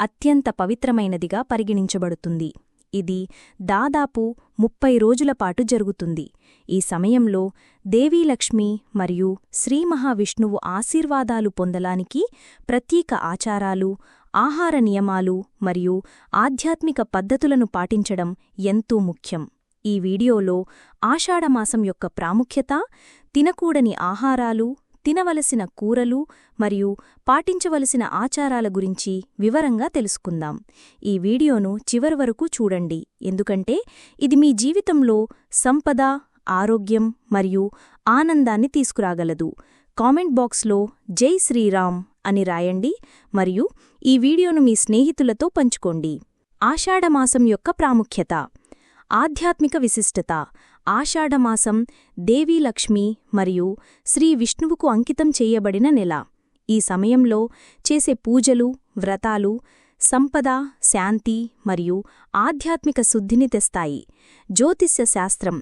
అత్యంత పవిత్రమైనదిగా పరిగణించబడుతుంది. ఇది దాదాపు ముప్పై రోజులపాటు జరుగుతుంది. ఈ సమయంలో దేవీలక్ష్మి మరియు శ్రీ మహావిష్ణువు ఆశీర్వాదాలు పొందలానికి ప్రత్యేక ఆచారాలు ఆహార నియమాలు మరియు ఆధ్యాత్మిక పద్ధతులను పాటించడం ఎంతో ముఖ్యం. ఈ వీడియోలో ఆషాఢమాసం యొక్క ప్రాముఖ్యత తినకూడని ఆహారాలు తినవలసిన కూరలు మరియు పాటించవలసిన ఆచారాల గురించి వివరంగా తెలుసుకుందాం. ఈ వీడియోను చివరి వరకు చూడండి. ఎందుకంటే ఇది మీ జీవితంలో సంపద ఆరోగ్యం మరియు ఆనందాన్ని తీసుకురాగలదు. కామెంట్ బాక్స్లో జై శ్రీరామ్ అని రాయండి మరియు ఈ వీడియోను మీ స్నేహితులతో పంచుకోండి. ఆషాఢమాసం యొక్క ప్రాముఖ్యత ఆధ్యాత్మిక విశిష్టత ఆషాఢమాసం దేవీలక్ష్మి మరియు శ్రీ విష్ణువుకు అంకితం చేయబడిన నెల. ఈ సమయంలో చేసే పూజలు వ్రతాలు సంపద శాంతి మరియు ఆధ్యాత్మిక శుద్ధిని తెస్తాయి. జ్యోతిష్య శాస్త్రం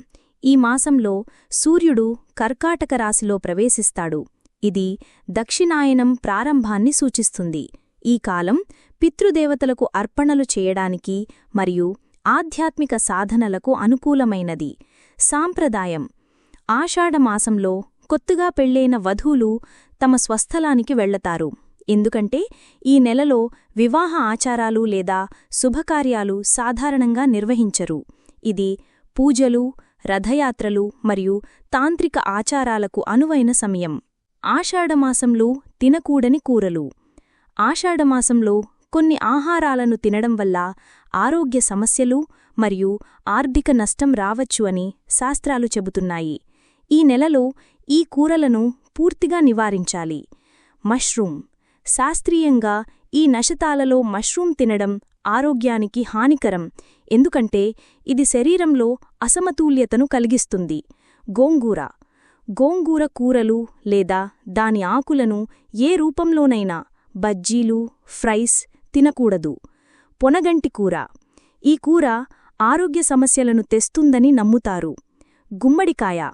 ఈ మాసంలో సూర్యుడు కర్కాటక రాశిలో ప్రవేశిస్తాడు. ఇది దక్షిణాయనం ప్రారంభాన్ని సూచిస్తుంది. ఈ కాలం పితృదేవతలకు అర్పణలు చేయడానికి మరియు ఆధ్యాత్మిక సాధనలకు అనుకూలమైనది. సాంప్రదాయం. ఆషాఢమాసంలో కొత్తగా పెళ్ళైన వధూలు తమ స్వస్థలానికి వెళ్ళతారు. ఎందుకంటే ఈ నెలలో వివాహ ఆచారాలు లేదా శుభకార్యాలు సాధారణంగా నిర్వహించరు. ఇది పూజలు రథయాత్రలు మరియు తాంత్రిక ఆచారాలకు అనువైన సమయం. ఆషాఢమాసంలో తినకూడని కూరలు. ఆషాఢమాసంలో కొన్ని ఆహారాలను తినడం వల్ల ఆరోగ్య సమస్యలు మరియు ఆర్థిక నష్టం రావచ్చు అని శాస్త్రాలు చెబుతున్నాయి. ఈ నెలలో ఈ కూరలను పూర్తిగా నివారించాలి. మష్రూమ్. శాస్త్రీయంగా ఈ నశతాలలో మష్రూమ్ తినడం ఆరోగ్యానికి హానికరం. ఎందుకంటే ఇది శరీరంలో అసమతుల్యతను కలిగిస్తుంది. గోంగూర. గోంగూర కూరలు లేదా దాని ఆకులను ఏ రూపంలోనైనా బజ్జీలు ఫ్రైస్ తినకూడదు. పొనగంటి కూర. ఈ కూర ఆరోగ్య సమస్యలను తెస్తుందని నమ్ముతారు. గుమ్మడికాయ.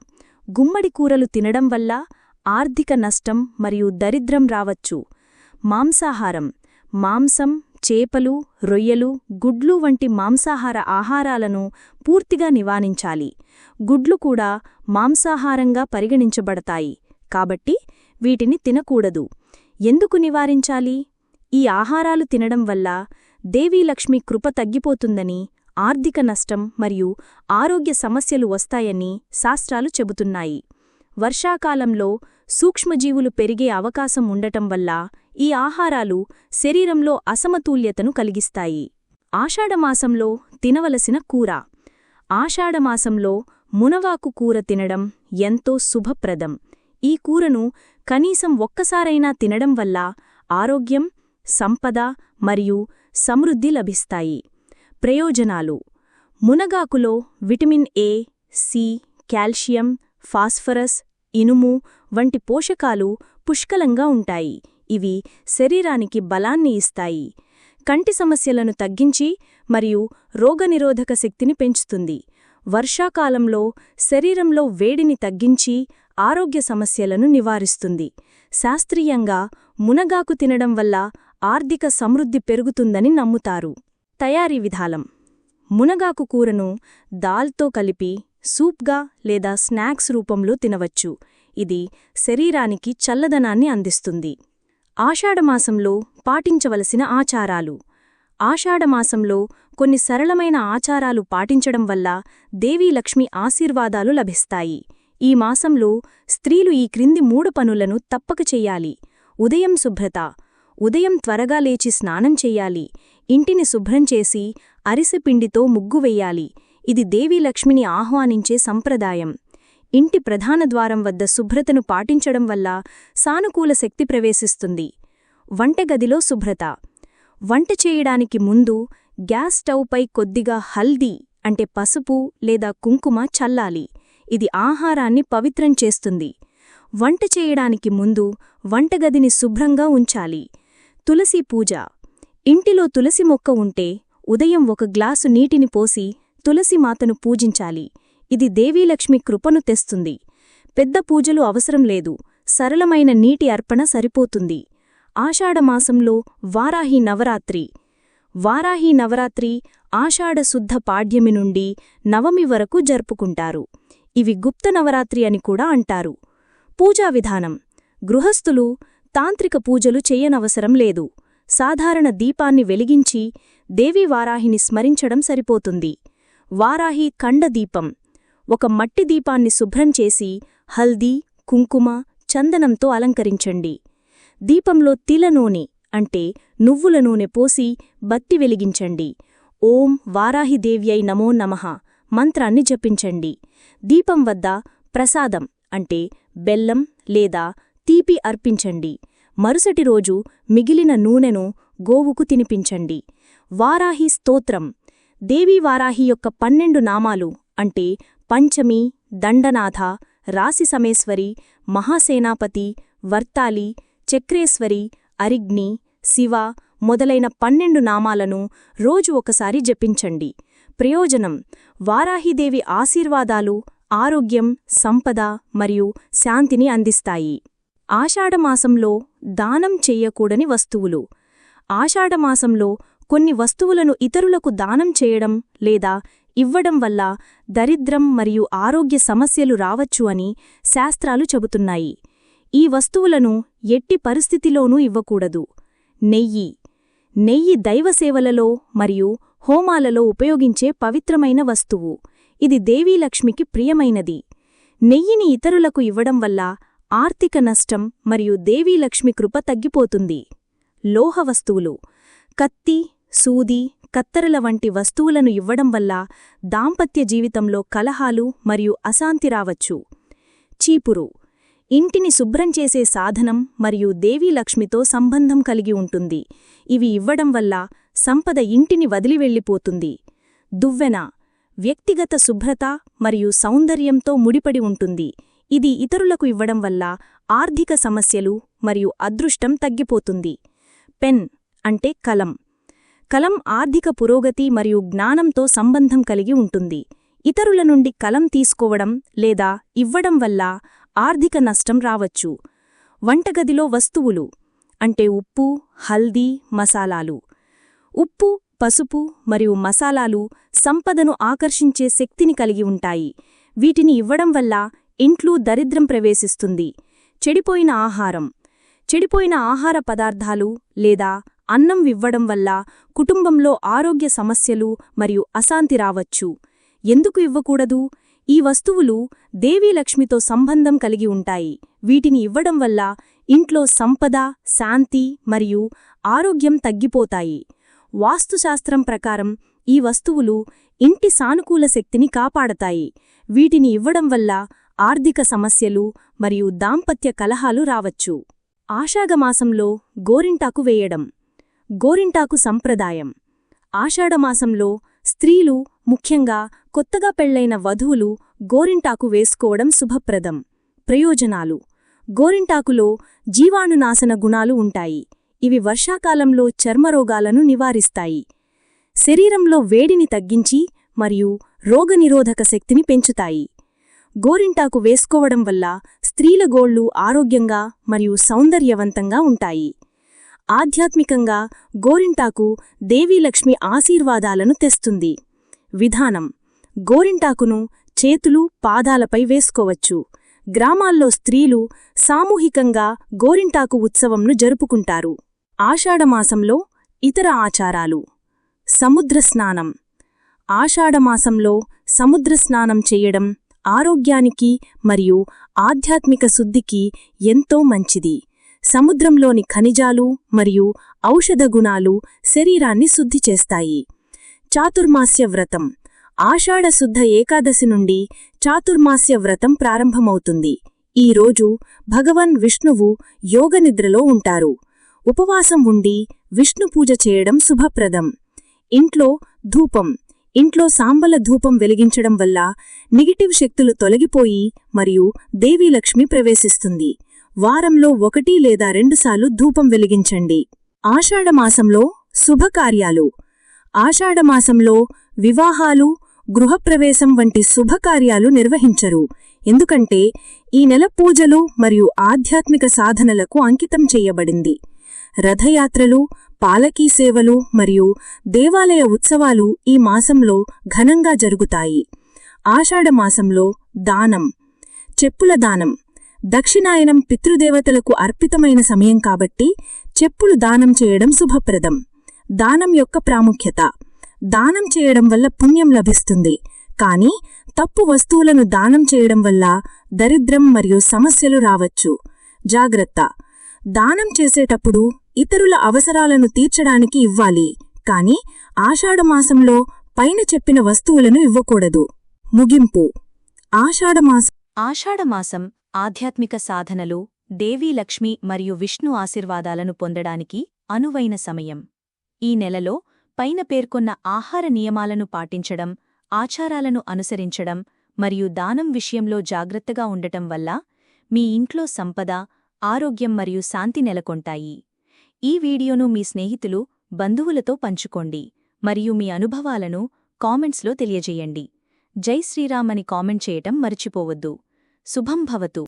గుమ్మడి కూరలు తినడం వల్ల ఆర్థిక నష్టం మరియు దరిద్రం రావచ్చు. మాంసాహారం. మాంసం చేపలు రొయ్యలు గుడ్లు వంటి మాంసాహార ఆహారాలను పూర్తిగా నివారించాలి. గుడ్లు కూడా మాంసాహారంగా పరిగణించబడతాయి. కాబట్టి వీటిని తినకూడదు. ఎందుకు నివారించాలి? ఈ ఆహారాలు తినడం వల్ల దేవీలక్ష్మి కృప తగ్గిపోతుందని ఆర్థిక నష్టం మరియు ఆరోగ్య సమస్యలు వస్తాయని శాస్త్రాలు చెబుతున్నాయి. వర్షాకాలంలో సూక్ష్మజీవులు పెరిగే అవకాశం ఉండటం వల్ల ఈ ఆహారాలు శరీరంలో అసమతుల్యతను కలిగిస్తాయి. ఆషాఢమాసంలో తినవలసిన కూర. ఆషాఢమాసంలో మునవాకు కూర తినడం ఎంతో శుభప్రదం. ఈ కూరను కనీసం ఒక్కసారైనా తినడం వల్ల ఆరోగ్యం సంపద మరియు సమృద్ధి లభిస్తాయి. ప్రయోజనాలు. మునగాకులో vitamin A C calcium phosphorus ఇనుము వంటి పోషకాలు పుష్కలంగా ఉంటాయి. ఇవి శరీరానికి బలాన్ని ఇస్తాయి. కంటి సమస్యలను తగ్గించి మరియు రోగనిరోధక శక్తిని పెంచుతుంది. వర్షాకాలంలో శరీరంలో వేడిని తగ్గించి ఆరోగ్య సమస్యలను నివారిస్తుంది. శాస్త్రీయంగా మునగాకు తినడం వల్ల ఆర్థిక సమృద్ధి పెరుగుతుందని నమ్ముతారు. తయారీ విధానం మునగాకు కూరను దాల్తో కలిపి సూప్గా లేదా స్నాక్స్ రూపంలో తినవచ్చు. ఇది శరీరానికి చల్లదనాన్ని అందిస్తుంది. ఆషాఢమాసంలో పాటించవలసిన ఆచారాలు. ఆషాఢమాసంలో కొన్ని సరళమైన ఆచారాలు పాటించడం వల్ల దేవీలక్ష్మి ఆశీర్వాదాలు లభిస్తాయి. ఈ మాసంలో స్త్రీలు ఈ క్రింది మూడు పనులను తప్పక చెయ్యాలి ఉదయం శుభ్రత ఉదయం త్వరగా లేచి స్నానం చెయ్యాలి ఇంటిని శుభ్రం చేసి అరిసెపిండితో ముగ్గు వెయ్యాలి ఇది దేవీలక్ష్మిని ఆహ్వానించే సంప్రదాయం. ఇంటి ప్రధాన ద్వారం వద్ద శుభ్రతను పాటించడం వల్ల సానుకూల శక్తి ప్రవేశిస్తుంది. వంటగదిలో శుభ్రత. వంట చేయడానికి ముందు గ్యాస్ స్టవ్పై కొద్దిగా హల్దీ అంటే పసుపు లేదా కుంకుమ చల్లాలి. ఇది ఆహారాన్ని పవిత్రం చేస్తుంది. వంట చేయడానికి ముందు వంటగదిని శుభ్రంగా ఉంచాలి. తులసి పూజ. ఇంటిలో తులసి మొక్క ఉంటే ఉదయం ఒక గ్లాసు నీటిని పోసి తులసిమాతను పూజించాలి. ఇది దేవీలక్ష్మి కృపను తెస్తుంది. పెద్ద పూజలు అవసరం లేదు. సరళమైన నీటి అర్పణ సరిపోతుంది. ఆషాఢమాసంలో వారాహి నవరాత్రి. వారాహి నవరాత్రి ఆషాఢశుద్ధ పాడ్యమి నుండి నవమి వరకు జరుపుకుంటారు. ఇవి గుప్త నవరాత్రి అని కూడా అంటారు. పూజా విధానం. గృహస్థులు తాంత్రిక పూజలు చెయ్యనవసరం లేదు. సాధారణ దీపాన్ని వెలిగించి దేవి వారాహిని స్మరించడం సరిపోతుంది. వారాహి కండదీపం ఒక మట్టి దీపాన్ని శుభ్రం చేసి హల్దీ కుంకుమ చందనంతో అలంకరించండి. దీపంలో తిల నూనె అంటే నువ్వుల నూనె పోసి బత్తి వెలిగించండి. ఓం వారాహిదేవ్యై నమో నమః. మంత్రాన్ని జపించండి. దీపం వద్ద ప్రసాదం అంటే బెల్లం లేదా తీపి అర్పించండి. మరుసటి రోజు మిగిలిన నూనెను గోవుకు తినిపించండి. వారాహి స్తోత్రం. దేవీ వారాహి యొక్క పన్నెండు నామాలు అంటే పంచమి దండనాథ రాశిసమేశ్వరి మహాసేనాపతి వర్తాలి చక్రేశ్వరి అరిగ్ని శివ మొదలైన పన్నెండు నామాలను రోజు ఒకసారి జపించండి. ప్రయోజనం. వారాహిదేవి ఆశీర్వాదాలు ఆరోగ్యం సంపద మరియు శాంతిని అందిస్తాయి. ఆషాఢమాసంలో దానం చెయ్యకూడని వస్తువులు. ఆషాఢమాసంలో కొన్ని వస్తువులను ఇతరులకు దానం చేయడం లేదా ఇవ్వడం వల్ల దరిద్రం మరియు ఆరోగ్య సమస్యలు రావచ్చు అని శాస్త్రాలు చెబుతున్నాయి. ఈ వస్తువులను ఎట్టి పరిస్థితిలోనూ ఇవ్వకూడదు. నెయ్యి. నెయ్యి దైవసేవలలో మరియు హోమాలలో ఉపయోగించే పవిత్రమైన వస్తువు. ఇది దేవీలక్ష్మికి ప్రియమైనది. నెయ్యిని ఇతరులకు ఇవ్వడం వల్ల ఆర్థిక నష్టం మరియు దేవీలక్ష్మి కృప తగ్గిపోతుంది. లోహ వస్తువులు కత్తి సూది కత్తెరల వంటి వస్తువులను ఇవ్వడం వల్ల దాంపత్య జీవితంలో కలహాలు మరియు అశాంతి రావచ్చు. చీపురు ఇంటిని శుభ్రం చేసే సాధనం మరియు దేవీలక్ష్మితో సంబంధం కలిగి ఉంటుంది. ఇవి ఇవ్వడం వల్ల సంపద ఇంటిని వదిలివెళ్ళిపోతుంది దువ్వెన వ్యక్తిగత శుభ్రత మరియు సౌందర్యంతో ముడిపడి ఉంటుంది. ఇది ఇతరులకు ఇవ్వడం వల్ల ఆర్థిక సమస్యలు మరియు అదృష్టం తగ్గిపోతుంది. పెన్ అంటే కలం. కలం ఆర్థిక పురోగతి మరియు జ్ఞానంతో సంబంధం కలిగి ఉంటుంది. ఇతరుల నుండి కలం తీసుకోవడం లేదా ఇవ్వడం వల్ల ఆర్థిక నష్టం రావచ్చు. వంటగదిలో వస్తువులు అంటే ఉప్పు హల్దీ మసాలాలు. ఉప్పు పసుపు మరియు మసాలాలు సంపదను ఆకర్షించే శక్తిని కలిగి ఉంటాయి. వీటిని ఇవ్వడం వల్ల ఇంట్లో దరిద్రం ప్రవేశిస్తుంది. చెడిపోయిన ఆహారం. చెడిపోయిన ఆహార పదార్థాలు లేదా అన్నం ఇవ్వడం వల్ల కుటుంబంలో ఆరోగ్య సమస్యలు మరియు అశాంతి రావచ్చు. ఎందుకు ఇవ్వకూడదు? ఈ వస్తువులు దేవీలక్ష్మితో సంబంధం కలిగి ఉంటాయి. వీటిని ఇవ్వడం వల్ల ఇంట్లో సంపద శాంతి మరియు ఆరోగ్యం తగ్గిపోతాయి. వాస్తుశాస్త్రం ప్రకారం ఈ వస్తువులు ఇంటి సానుకూల శక్తిని కాపాడతాయి. వీటిని ఇవ్వడం వల్ల ఆర్థిక సమస్యలు మరియు దాంపత్య కలహాలు రావచ్చు. ఆషాఢమాసంలో గోరింటాకు వేయడం. గోరింటాకు సంప్రదాయం. ఆషాఢమాసంలో స్త్రీలు ముఖ్యంగా కొత్తగా పెళ్ళైన వధువులు గోరింటాకు వేసుకోవడం శుభప్రదం. ప్రయోజనాలు. గోరింటాకులో జీవాణునాశన గుణాలు ఉంటాయి. ఇవి వర్షాకాలంలో చర్మరోగాలను నివారిస్తాయి. శరీరంలో వేడిని తగ్గించి మరియు రోగనిరోధక శక్తిని పెంచుతాయి. గోరింటాకు వేసుకోవడం వల్ల స్త్రీల గోళ్ళు ఆరోగ్యంగా మరియు సౌందర్యవంతంగా ఉంటాయి. ఆధ్యాత్మికంగా గోరింటాకు దేవీలక్ష్మి ఆశీర్వాదాలను తెస్తుంది. విధానం. గోరింటాకును చేతులు పాదాలపై వేసుకోవచ్చు. గ్రామాల్లో స్త్రీలు సామూహికంగా గోరింటాకు ఉత్సవంను జరుపుకుంటారు. ఆషాఢమాసంలో ఇతర ఆచారాలు. సముద్రస్నానం. ఆషాఢమాసంలో సముద్రస్నానం చేయడం ఆరోగ్యానికి మరియు ఆధ్యాత్మిక శుద్ధికి ఎంతో మంచిది. సముద్రంలోని ఖనిజాలు మరియు ఔషధ గుణాలు శరీరాన్ని శుద్ధి చేస్తాయి. చాతుర్మాస్య వ్రతం. ఆషాఢశుద్ధ ఏకాదశి నుండి చాతుర్మాస్య వ్రతం ప్రారంభమవుతుంది. ఈ రోజు భగవన్ విష్ణువు యోగనిద్రలో ఉంటారు. ఉపవాసం ఉండి విష్ణు పూజ చేయడం శుభప్రదం. ఇంట్లో ధూపం. ఇంట్లో సాంబల ధూపం వెలిగించడం వల్ల నెగిటివ్ శక్తులు తొలగిపోయి మరియు దేవీలక్ష్మి ప్రవేశిస్తుంది. వారంలో ఒకటి లేదా రెండుసార్లు ధూపం వెలిగించండి. ఆషాఢమాసంలో శుభకార్యాలు. ఆషాఢమాసంలో వివాహాలు గృహప్రవేశం వంటి శుభకార్యాలు నిర్వహించరు. ఎందుకంటే ఈ నెల పూజలు మరియు ఆధ్యాత్మిక సాధనలకు అంకితం చెయ్యబడింది రథయాత్రలు పాలకీ సేవలు మరియు దేవాలయ ఉత్సవాలు ఈ మాసంలో ఘనంగా జరుగుతాయి. ఆషాఢమాసంలో దానం చెప్పుల దానం దక్షిణాయనం పితృదేవతలకు అర్పితమైన సమయం కాబట్టి చెప్పులు దానం చేయడం శుభప్రదం. దానం యొక్క ప్రాముఖ్యత దానం చేయడం వల్ల పుణ్యం లభిస్తుంది. కాని తప్పు వస్తువులను దానం చేయడం వల్ల దరిద్రం మరియు సమస్యలు రావచ్చు. జాగ్రత్త దానం చేసేటప్పుడు ఇతరుల అవసరాలను తీర్చడానికి ఇవ్వాలి. కాని ఆషాఢమాసంలో పైన చెప్పిన వస్తువులను ఇవ్వకూడదు. ముగింపు. ఆషాఢమాసం ఆషాఢమాసం ఆధ్యాత్మిక సాధనలు దేవీలక్ష్మి మరియు విష్ణు ఆశీర్వాదాలను పొందడానికి అనువైన సమయం. ఈ నెలలో పైన పేర్కొన్న ఆహార నియమాలను పాటించడం ఆచారాలను అనుసరించడం మరియు దానం విషయంలో జాగ్రత్తగా ఉండటం వల్ల మీ ఇంట్లో సంపద ఆరోగ్యం మరియు శాంతి నెలకొంటాయి. ఈ వీడియోను మీ స్నేహితులు బంధువులతో పంచుకోండి మరియు మీ అనుభవాలను కామెంట్స్లో తెలియజేయండి. జై శ్రీరామ్ అని కామెంట్ చేయటం మర్చిపోవద్దు. శుభం భవతు.